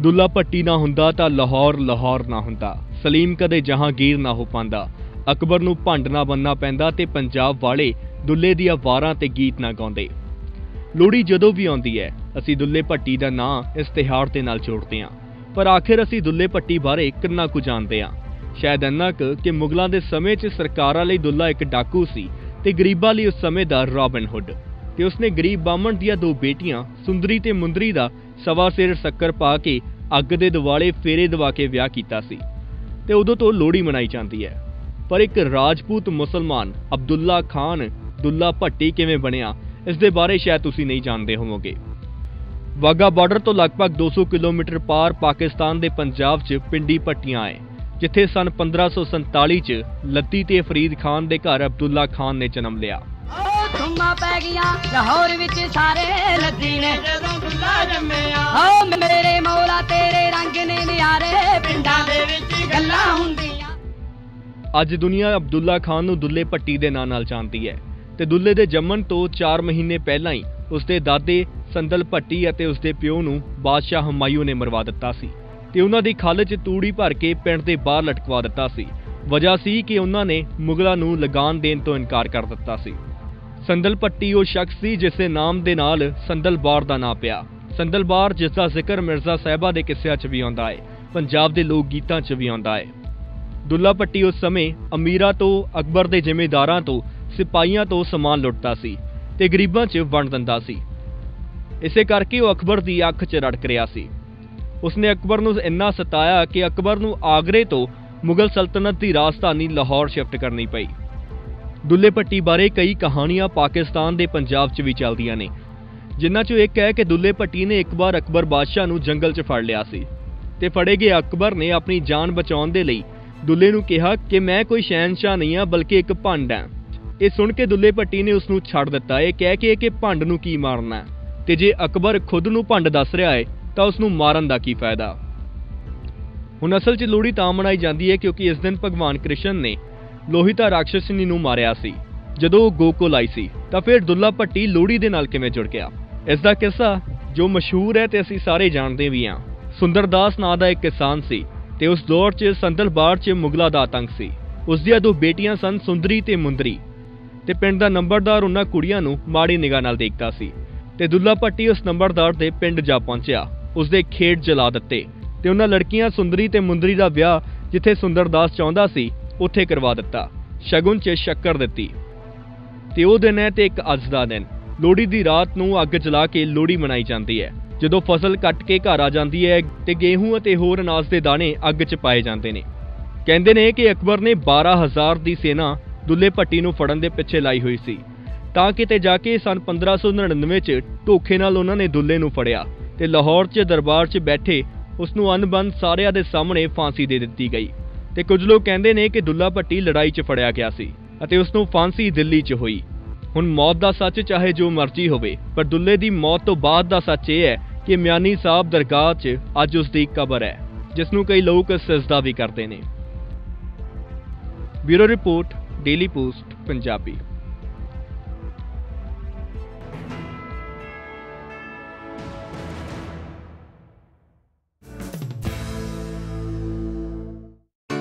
ਦੁੱਲਾ ਭੱਟੀ ਨਾ ਹੁੰਦਾ ਤਾਂ ਲਾਹੌਰ ਲਾਹੌਰ ਨਾ ਹੁੰਦਾ। ਸਲੀਮ ਕਦੇ ਜਹਾਂਗੀਰ ਨਾ ਹੋ ਪਾਂਦਾ। ਅਕਬਰ ਨੂੰ ਭੰਡ ਨਾ ਬੰਨਣਾ ਪੈਂਦਾ ਤੇ ਪੰਜਾਬ ਵਾਲੇ ਦੁੱਲੇ ਦੀਆਂ ਵਾਰਾਂ ਤੇ ਗੀਤ ਨਾ ਗਾਉਂਦੇ। ਲੋਹੜੀ ਜਦੋਂ ਵੀ ਆਉਂਦੀ ਹੈ, ਅਸੀਂ ਦੁੱਲੇ ਭੱਟੀ ਦਾ ਨਾਂ ਇਸ ਤਿਉਹਾਰ ਦੇ ਨਾਲ ਜੋੜਦੇ ਹਾਂ। ਪਰ ਆਖਿਰ ਅਸੀਂ ਦੁੱਲੇ ਭੱਟੀ ਬਾਰੇ ਕਿੰਨਾ ਕੁ ਜਾਣਦੇ ਹਾਂ? ਸ਼ਾਇਦ ਇੰਨਾ ਕੁ ਕਿ ਮੁਗਲਾਂ ਦੇ ਸਮੇਂ 'ਚ ਸਰਕਾਰਾਂ ਲਈ ਦੁੱਲਾ ਇੱਕ ਡਾਕੂ ਸੀ ਤੇ ਗਰੀਬਾਂ ਲਈ ਉਸ ਸਮੇਂ ਦਾ ਰਾਬਿਨ ਹੁੱਡ। ਤੇ ਉਸਨੇ ਗਰੀਬ ਬਾਹਮਣ ਦੀਆਂ ਦੋ ਬੇਟੀਆਂ, ਸੁੰਦਰੀ ਤੇ ਮੁੰਦਰੀ ਦਾ ਸਵਾ ਸਿਰ ਸ਼ੱਕਰ ਪਾ ਕੇ ਅੱਗ ਦੇ ਦਿਵਾਲੇ ਫੇਰੇ ਦਵਾ ਕੇ ਵਿਆਹ ਕੀਤਾ ਸੀ ਤੇ ਉਦੋਂ ਤੋਂ ਲੋਹੜੀ ਮਨਾਈ ਜਾਂਦੀ ਹੈ। ਪਰ ਇੱਕ ਰਾਜਪੂਤ ਮੁਸਲਮਾਨ, ਅਬਦੁੱਲਾ ਖਾਨ, ਦੁੱਲਾ ਭੱਟੀ ਕਿਵੇਂ ਬਣਿਆ, ਇਸ ਦੇ ਬਾਰੇ ਸ਼ਾਇਦ ਤੁਸੀਂ ਨਹੀਂ ਜਾਣਦੇ ਹੋਵੋਗੇ। ਵਾਗਾ ਬਾਰਡਰ ਤੋਂ ਲਗਭਗ 200 ਕਿਲੋਮੀਟਰ ਪਾਰ ਪਾਕਿਸਤਾਨ ਦੇ ਪੰਜਾਬ 'ਚ ਪਿੰਡੀ ਭੱਟੀਆਂ ਹੈ, ਜਿੱਥੇ ਸਨ 1547 'ਚ ਲੱਤੀ ਤੇ ਫਰੀਦ ਖਾਨ ਦੇ ਘਰ ਅਬਦੁੱਲਾ ਖਾਨ ਨੇ ਜਨਮ ਲਿਆ। ਧੁੰਮਾਂ ਪੈ ਗਈਆਂ ਲਾਹੌਰ ਵਿੱਚ ਸਾਰੇ ਲੱਦੀ ਨੇ। ਜਦੋਂ ਦੁੱਲਾ ਜੰਮਿਆ। ਓ ਮੇਰੇ ਮੌਲਾ ਤੇਰੇ ਰੰਗ ਨੇ ਨਿਆਰੇ ਪਿੰਡਾਂ ਦੇ ਵਿੱਚ ਗੱਲਾਂ ਹੁੰਦੀਆਂ। ਅੱਜ ਦੁਨੀਆ ਅਬਦੁੱਲਾ ਖਾਨ ਨੂੰ ਦੁੱਲੇ ਭੱਟੀ ਦੇ ਨਾਂ ਨਾਲ ਜਾਣਦੀ ਹੈ ਤੇ ਦੁੱਲੇ ਦੇ ਜੰਮਣ ਤੋਂ 4 ਮਹੀਨੇ ਪਹਿਲਾਂ ਹੀ ਉਸਦੇ ਦਾਦੇ ਸੰਦਲ ਭੱਟੀ ਅਤੇ ਉਸਦੇ ਪਿਓ ਨੂੰ ਬਾਦਸ਼ਾਹ ਹਮਾਯੂ ਨੇ ਮਰਵਾ ਦਿੱਤਾ ਸੀ ਤੇ ਉਹਨਾਂ ਦੀ ਖੱਲ 'ਚ ਤੂੜੀ ਭਰ ਕੇ ਪਿੰਡ ਦੇ ਬਾਹਰ ਲਟਕਵਾ ਦਿੱਤਾ ਸੀ। ਵਜ੍ਹਾ ਸੀ ਕਿ ਉਹਨਾਂ ਨੇ ਮੁਗਲਾਂ ਨੂੰ ਲਗਾਨ ਦੇਣ ਤੋਂ ਇਨਕਾਰ ਕਰ ਦਿੱਤਾ ਸੀ। ਸੰਦਲ ਭੱਟੀ ਉਹ ਸ਼ਖਸ ਸੀ ਜਿਸ ਦੇ ਨਾਮ ਦੇ ਨਾਲ ਸੰਦਲ ਬਾਰ ਦਾ ਨਾਂ ਪਿਆ। ਸੰਦਲਬਾਰ ਜਿਸ ਦਾ ਜ਼ਿਕਰ ਮਿਰਜ਼ਾ ਸਾਹਿਬਾ ਦੇ ਕਿੱਸਿਆਂ 'ਚ ਵੀ ਆਉਂਦਾ ਹੈ, ਪੰਜਾਬ ਦੇ ਲੋਕ ਗੀਤਾਂ 'ਚ ਵੀ ਆਉਂਦਾ ਹੈ। ਦੁੱਲਾ ਭੱਟੀ ਉਸ ਸਮੇਂ ਅਮੀਰਾਂ ਤੋਂ, ਅਕਬਰ ਦੇ ਜ਼ਿਮੀਂਦਾਰਾਂ ਤੋਂ, ਸਿਪਾਹੀਆਂ ਤੋਂ ਸਮਾਨ ਲੁੱਟਦਾ ਸੀ ਤੇ ਗਰੀਬਾਂ 'ਚ ਵੰਡ ਦਿੰਦਾ ਸੀ। ਇਸੇ ਕਰਕੇ ਉਹ ਅਕਬਰ ਦੀ ਅੱਖ 'ਚ ਰੜਕ ਰਿਹਾ ਸੀ। ਉਸਨੇ ਅਕਬਰ ਨੂੰ ਇੰਨਾ ਸਤਾਇਆ ਕਿ ਅਕਬਰ ਨੂੰ ਆਗਰੇ ਤੋਂ ਮੁਗਲ ਸਲਤਨਤ ਦੀ ਰਾਜਧਾਨੀ ਲਾਹੌਰ ਸ਼ਿਫਟ ਕਰਨੀ ਪਈ। ਦੁੱਲੇ ਭੱਟੀ ਬਾਰੇ ਕਈ ਕਹਾਣੀਆਂ ਪਾਕਿਸਤਾਨ ਦੇ ਪੰਜਾਬ 'ਚ ਵੀ ਚੱਲਦੀਆਂ ਨੇ। ਜਿਨ੍ਹਾਂ 'ਚੋਂ ਇੱਕ ਹੈ ਕਿ ਦੁੱਲੇ ਭੱਟੀ ਨੇ ਇੱਕ ਵਾਰ ਅਕਬਰ ਬਾਦਸ਼ਾਹ ਨੂੰ ਜੰਗਲ 'ਚ ਫੜ ਲਿਆ ਸੀ। ਤੇ ਫੜੇ ਗਏ ਅਕਬਰ ਨੇ ਆਪਣੀ ਜਾਨ ਬਚਾਉਣ ਦੇ ਲਈ ਦੁੱਲੇ ਨੂੰ ਕਿਹਾ ਕਿ ਮੈਂ ਕੋਈ ਸ਼ਹਿਨशाह ਨਹੀਂ ਆ ਬਲਕਿ ਇੱਕ ਭੰਡ ਹਾਂ। ਇਹ ਸੁਣ ਕੇ ਦੁੱਲੇ ਭੱਟੀ ਨੇ ਉਸ ਨੂੰ ਛੱਡ ਦਿੱਤਾ। ਇਹ ਕਹਿ ਕੇ ਕਿ ਭੰਡ ਨੂੰ ਕੀ ਮਾਰਨਾ ਹੈ? ਤੇ ਜੇ ਅਕਬਰ ਖੁਦ ਨੂੰ ਭੰਡ ਦੱਸ ਰਿਹਾ ਹੈ, ਤਾਂ ਉਸ ਨੂੰ ਮਾਰਨ ਦਾ ਕੀ ਫਾਇਦਾ? ਹੁਣ ਅਸਲ 'ਚ ਲੋਹੜੀ ਤਾਂ ਮਨਾਈ ਜਾਂਦੀ ਹੈ ਕਿਉਂਕਿ ਇਸ ਦਿਨ ਭਗਵਾਨ ਕ੍ਰਿਸ਼ਨ ਨੇ ਲੋਹਿਤਾ ਰਾਖਸ਼ਸਨੀ ਨੂੰ ਮਾਰਿਆ ਸੀ। ਜਦੋਂ ਉਹ ਗੋਕੁਲ ਆਈ ਸੀ, ਤਾਂ ਫਿਰ ਦੁੱਲਾ ਭੱਟੀ ਲੋਹੜੀ ਦੇ ਨਾਲ ਕਿਵੇਂ ਜੁੜ ਗਿਆ? ਇਸ ਦਾ ਕਿੱਸਾ ਜੋ ਮਸ਼ਹੂਰ ਹੈ ਤੇ ਅਸੀਂ ਸਾਰੇ ਜਾਣਦੇ ਵੀ ਹਾਂ। ਸੁੰਦਰਦਾਸ ਨਾਂ ਦਾ ਇੱਕ ਕਿਸਾਨ ਸੀ ਤੇ ਉਸ ਦੌਰ 'ਚ ਸੰਦਲਬਾੜ 'ਚ ਮੁਗਲਾ ਦਾ ਆਤੰਕ ਸੀ। ਉਸ ਦੀਆਂ ਦੋ ਬੇਟੀਆਂ ਸਨ, ਸੁੰਦਰੀ ਤੇ ਮੁੰਦਰੀ। ਤੇ ਪਿੰਡ ਦਾ ਨੰਬਰਦਾਰ ਉਹਨਾਂ ਕੁੜੀਆਂ ਨੂੰ ਮਾੜੀ ਨਿਗਾਹ ਨਾਲ ਦੇਖਦਾ ਸੀ। ਤੇ ਦੁੱਲਾ ਭੱਟੀ ਉਸ ਨੰਬਰਦਾਰ ਦੇ ਪਿੰਡ ਜਾ ਪਹੁੰਚਿਆ। ਉਸ ਦੇ ਖੇਤ ਜਲਾ ਦਿੱਤੇ। ਤੇ ਉਹਨਾਂ ਲੜਕੀਆਂ ਸੁੰਦਰੀ ਤੇ ਮੁੰਦਰੀ ਦਾ ਵਿਆਹ ਜਿੱਥੇ ਸੁੰਦਰਦਾਸ ਚਾਹੁੰਦਾ ਸੀ ਉੱਥੇ ਕਰਵਾ ਦਿੱਤਾ। ਸ਼ਗੁਨ 'ਚ ਸ਼ੱਕਰ ਦਿੱਤੀ। ਤੇ ਉਹ ਦਿਨ ਹੈ ਤੇ ਇੱਕ ਅੱਜ ਦਾ ਦਿਨ। ਲੋਹੜੀ ਦੀ ਰਾਤ ਨੂੰ ਅੱਗ ਜਲਾ ਕੇ ਲੋਹੜੀ ਮਨਾਈ ਜਾਂਦੀ ਹੈ। ਜਦੋਂ ਫਸਲ ਕੱਟ ਕੇ ਘਰ ਆ ਜਾਂਦੀ ਹੈ ਤੇ ਗੇਹੂੰ ਅਤੇ ਹੋਰ ਅਨਾਜ ਦੇ ਦਾਣੇ ਅੱਗ 'ਚ ਪਾਏ ਜਾਂਦੇ ਨੇ। ਕਹਿੰਦੇ ਨੇ ਕਿ ਅਕਬਰ ਨੇ 12000 ਦੀ ਸੈਨਾ ਦੁੱਲੇ ਭੱਟੀ ਨੂੰ ਫੜਨ ਦੇ ਪਿੱਛੇ ਲਾਈ ਹੋਈ ਸੀ। ਤਾਂ ਕਿਤੇ ਜਾ ਕੇ ਸਨ 1599 'ਚ ਧੋਖੇ ਨਾਲ ਉਹਨਾਂ ਨੇ ਦੁੱਲੇ ਨੂੰ ਫੜਿਆ ਤੇ ਲਾਹੌਰ 'ਚ ਦਰਬਾਰ 'ਚ ਬੈਠੇ ਉਸ ਨੂੰ ਅਨਬੰਦ ਸਾਰਿਆਂ ਦੇ ਸਾਹਮਣੇ ਫਾਂਸੀ ਦੇ ਦਿੱਤੀ ਗਈ। ਤੇ ਕੁਝ ਲੋਕ ਕਹਿੰਦੇ ਨੇ ਕਿ ਦੁੱਲਾ ਭੱਟੀ ਲੜਾਈ 'ਚ ਫੜਿਆ ਗਿਆ ਸੀ ਅਤੇ ਉਸ ਨੂੰ ਫਾਂਸੀ ਦਿੱਲੀ 'ਚ ਹੋਈ। ਹੁਣ ਮੌਤ ਦਾ ਸੱਚ ਚਾਹੇ ਜੋ ਮਰਜ਼ੀ ਹੋਵੇ, ਪਰ ਦੁੱਲੇ ਦੀ ਮੌਤ ਤੋਂ ਬਾਅਦ ਦਾ ਸੱਚ ਇਹ ਹੈ ਕਿ ਮਿਆਨੀ ਸਾਹਿਬ ਦਰਗਾਹ 'ਚ ਅੱਜ ਉਸ ਦੀ ਕਬਰ ਹੈ, ਜਿਸ ਨੂੰ ਕਈ ਲੋਕ ਸਜਦਾ ਵੀ ਕਰਦੇ ਨੇ। Bureau report, daily post, Punjabi.